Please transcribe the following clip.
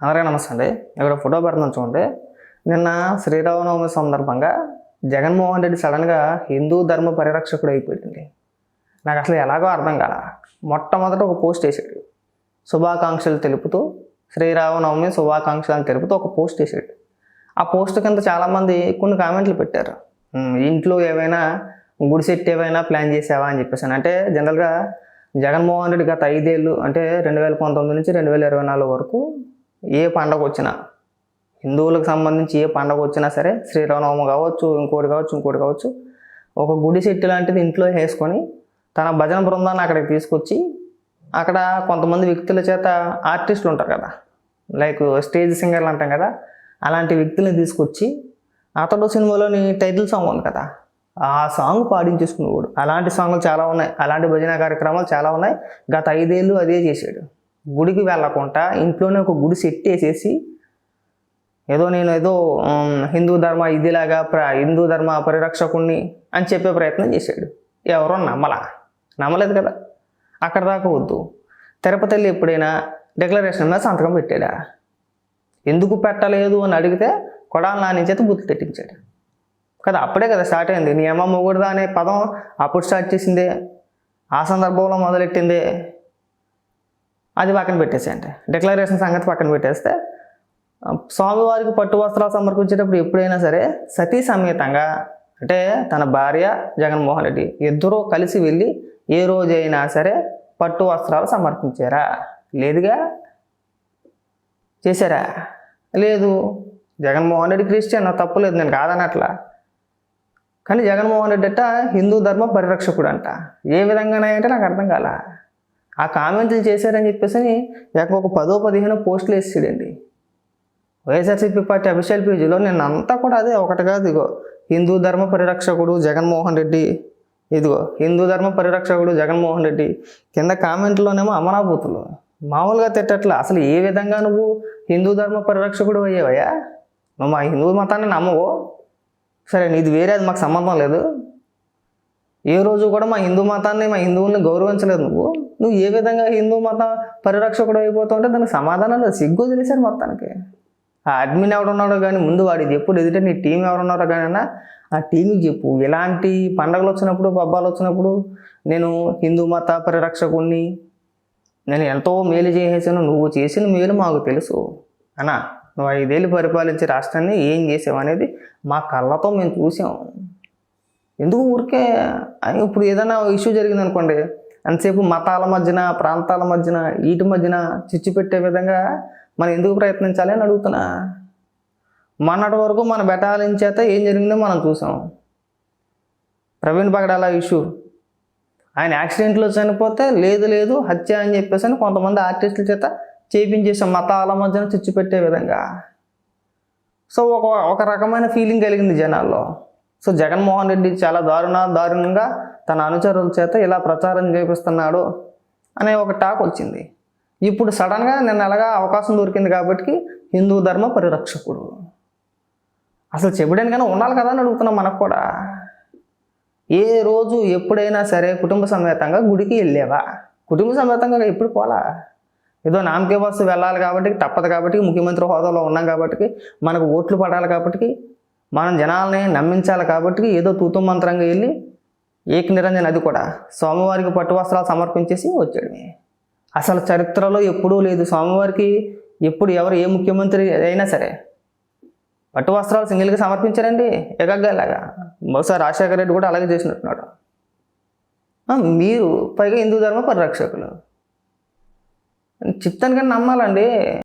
అందరికీ నమస్తే అండి. ఇక్కడ ఫోటో పెడుతున్నాను చూడండి. నిన్న శ్రీరామనవమి సందర్భంగా జగన్మోహన్ రెడ్డి సడన్గా హిందూ ధర్మ పరిరక్షకుడు అయిపోయింది నాకు అసలు ఎలాగో అర్థం కాల. మొట్టమొదట ఒక పోస్ట్ వేసాడు శుభాకాంక్షలు తెలుపుతూ శ్రీరామనవమి శుభాకాంక్షలు అని తెలుపుతూ ఒక పోస్ట్ వేసాడు ఆ పోస్ట్ కింద చాలామంది కొన్ని కామెంట్లు పెట్టారు. ఇంట్లో ఏమైనా గుడి సెట్ ఏమైనా ప్లాన్ చేసావా? అని చెప్పేసి అంటే జనరల్గా జగన్మోహన్ రెడ్డి గత ఐదేళ్ళు అంటే రెండు వేల పంతొమ్మిది నుంచి రెండు వేల ఇరవై నాలుగు వరకు ఏ పండగ వచ్చినా హిందువులకు సంబంధించి ఏ పండగ వచ్చినా సరే శ్రీరామనవమి కావచ్చు ఇంకోటి కావచ్చు ఇంకోటి కావచ్చు ఒక గుడి సెట్టు లాంటిది ఇంట్లో వేసుకొని తన భజన బృందాన్ని అక్కడికి తీసుకొచ్చి అక్కడ కొంతమంది వ్యక్తుల చేత ఆర్టిస్టులు ఉంటారు కదా. లైక్ స్టేజ్ సింగర్లు అంటాం కదా. అలాంటి వ్యక్తుల్ని తీసుకొచ్చి అతడు సినిమాలోని టైటిల్ సాంగ్ ఉంది కదా. ఆ సాంగ్ పాడించేసుకునేవాడు. అలాంటి సాంగ్లు చాలా ఉన్నాయి. అలాంటి భజన కార్యక్రమాలు చాలా ఉన్నాయి. గత ఐదేళ్ళు అదే చేశాడు. గుడికి వెళ్ళకుండా ఇంట్లోనే ఒక గుడి సెట్ వేసేసి ఏదో నేను ఏదో హిందూ ధర్మ ఇదిలాగా ప్ర హిందూ ధర్మ పరిరక్షకుణ్ణి అని చెప్పే ప్రయత్నం చేశాడు. ఎవరో నమ్మలా. నమ్మలేదు కదా. అక్కడ దాకా వద్దు. తిరుపతి వెళ్ళి ఎప్పుడైనా డిక్లరేషన్ మీద సంతకం పెట్టాడా? ఎందుకు పెట్టలేదు అని అడిగితే కొడాల నాని చేత బుద్ధి తెట్టించాడు కదా అప్పుడే కదా స్టార్ట్ అయింది. నియమ మొగుడుదా అనే పదం అప్పుడు స్టార్ట్ చేసిందే. ఆ సందర్భంలో మొదలెట్టిందే? అది పక్కన పెట్టేసేయండి. డిక్లరేషన్ సంగతి పక్కన పెట్టేస్తే స్వామివారికి పట్టు వస్త్రాలు సమర్పించేటప్పుడు ఎప్పుడైనా సరే సతీ సమేతంగా అంటే తన భార్య జగన్మోహన్ రెడ్డి ఇద్దరూ కలిసి వెళ్ళి ఏ రోజైనా సరే పట్టు వస్త్రాలు సమర్పించారా? లేదుగా? చేశారా? లేదు. జగన్మోహన్ రెడ్డి క్రిస్టియన్? తప్పులేదు నేను కాదనట్లా. కానీ జగన్మోహన్ రెడ్డి అట్ట హిందూ ధర్మ పరిరక్షకుడు అంట ఏ విధంగానంటే నాకు అర్థం కాల? ఆ కామెంట్లు చేశారని చెప్పేసి ఏక ఒక పదో పదిహేను పోస్టులు వేసాడండి వైఎస్ఆర్సీపీ పార్టీ అఫీషియల్ పేజీలో నేను అంతా కూడా అదే ఒకటి కాదు ఇదిగో హిందూ ధర్మ పరిరక్షకుడు జగన్మోహన్ రెడ్డి. ఇదిగో హిందూ ధర్మ పరిరక్షకుడు జగన్మోహన్ రెడ్డి. కింద కామెంట్లోనేమో అమరాభూతులు. మామూలుగా తిట్టట్లా. అసలు ఏ విధంగా నువ్వు హిందూ ధర్మ పరిరక్షకుడు అయ్యావయ్యా? నువ్వు మా హిందూ మతాన్ని నమ్మవు. సరే నీది వేరే అది మాకు సంబంధం లేదు. ఏ రోజు కూడా మా హిందూ మతాన్ని మా హిందువుల్ని గౌరవించలేదు నువ్వు. నువ్వు ఏ విధంగా హిందూ మత పరిరక్షకుడు అయిపోతుంటే దానికి సమాధానం లేదు. సిగ్గు తెలిసారు మొత్తానికి. ఆ అడ్మిన్ ఎవడున్నాడో కానీ ముందు వాడికి చెప్పు ఎదుట నీ టీం ఎవరున్నారో కానీ ఆ టీంకి చెప్పు. ఇలాంటి పండగలు వచ్చినప్పుడు పబ్బాలు వచ్చినప్పుడు నేను హిందూ మత పరిరక్షకుడిని నేను ఎంతో మేలు చేసేసాను నువ్వు చేసిన మేలు మాకు తెలుసు. అన్నా నువ్వు ఐదేళ్ళు పరిపాలించే రాష్ట్రాన్ని ఏం చేసావు అనేది మా కళ్ళతో మేము చూసాం. ఎందుకు ఊరికే? ఇప్పుడు ఏదైనా ఇష్యూ జరిగింది అనుకోండి అంతసేపు మతాల మధ్యన ప్రాంతాల మధ్యన వీటి మధ్యన చిచ్చు పెట్టే విధంగా మనం ఎందుకు ప్రయత్నించాలి అని అడుగుతున్నా. మొన్నటి వరకు మన బెటాలియన్ చేత ఏం జరిగిందో మనం చూసాం. ప్రవీణ్ పగడాల ఇష్యూ. ఆయన యాక్సిడెంట్లో చనిపోతే లేదు లేదు హత్య అని చెప్పేసి అని కొంతమంది ఆర్టిస్టుల చేత చేపించేసాం మతాల మధ్యన చిచ్చు పెట్టే విధంగా. సో ఒక ఒక రకమైన ఫీలింగ్ కలిగింది జనాల్లో. సో జగన్మోహన్ రెడ్డి చాలా దారుణ దారుణంగా తన అనుచరుల చేత ఇలా ప్రచారం చేపిస్తున్నాడు అనే ఒక టాక్ వచ్చింది. ఇప్పుడు సడన్గా నేను ఎలాగా అవకాశం దొరికింది కాబట్టి హిందూ ధర్మ పరిరక్షకుడు. అసలు చెబుడానికైనా ఉండాలి కదా అని అడుగుతున్నాం మనకు కూడా. ఏ రోజు ఎప్పుడైనా సరే కుటుంబ సమేతంగా గుడికి వెళ్ళేవా? కుటుంబ సమేతంగా ఎప్పుడు పోలా? ఏదో నామకే బస్సు వెళ్ళాలి కాబట్టి తప్పదు కాబట్టి ముఖ్యమంత్రి హోదాలో ఉన్నాం కాబట్టి మనకు ఓట్లు పడాలి కాబట్టి మనం జనాల్ని నమ్మించాలి కాబట్టి ఏదో తూతు మంత్రంగా వెళ్ళి ఏక నిరంజన్ అది కూడా స్వామివారికి పట్టు వస్త్రాలు సమర్పించేసి వచ్చాడు. అసలు చరిత్రలో ఎప్పుడూ లేదు. స్వామివారికి ఎప్పుడు ఎవరు ఏ ముఖ్యమంత్రి అయినా సరే పట్టు వస్త్రాలు సింగిల్గా సమర్పించారండి? ఎగగ్గలాగా బహుశా రాజశేఖర రెడ్డి కూడా అలాగే చేసినట్టున్నాడు. మీరు పైగా హిందూ ధర్మ పరిరక్షకులు. చెప్తాను నమ్మాలండి.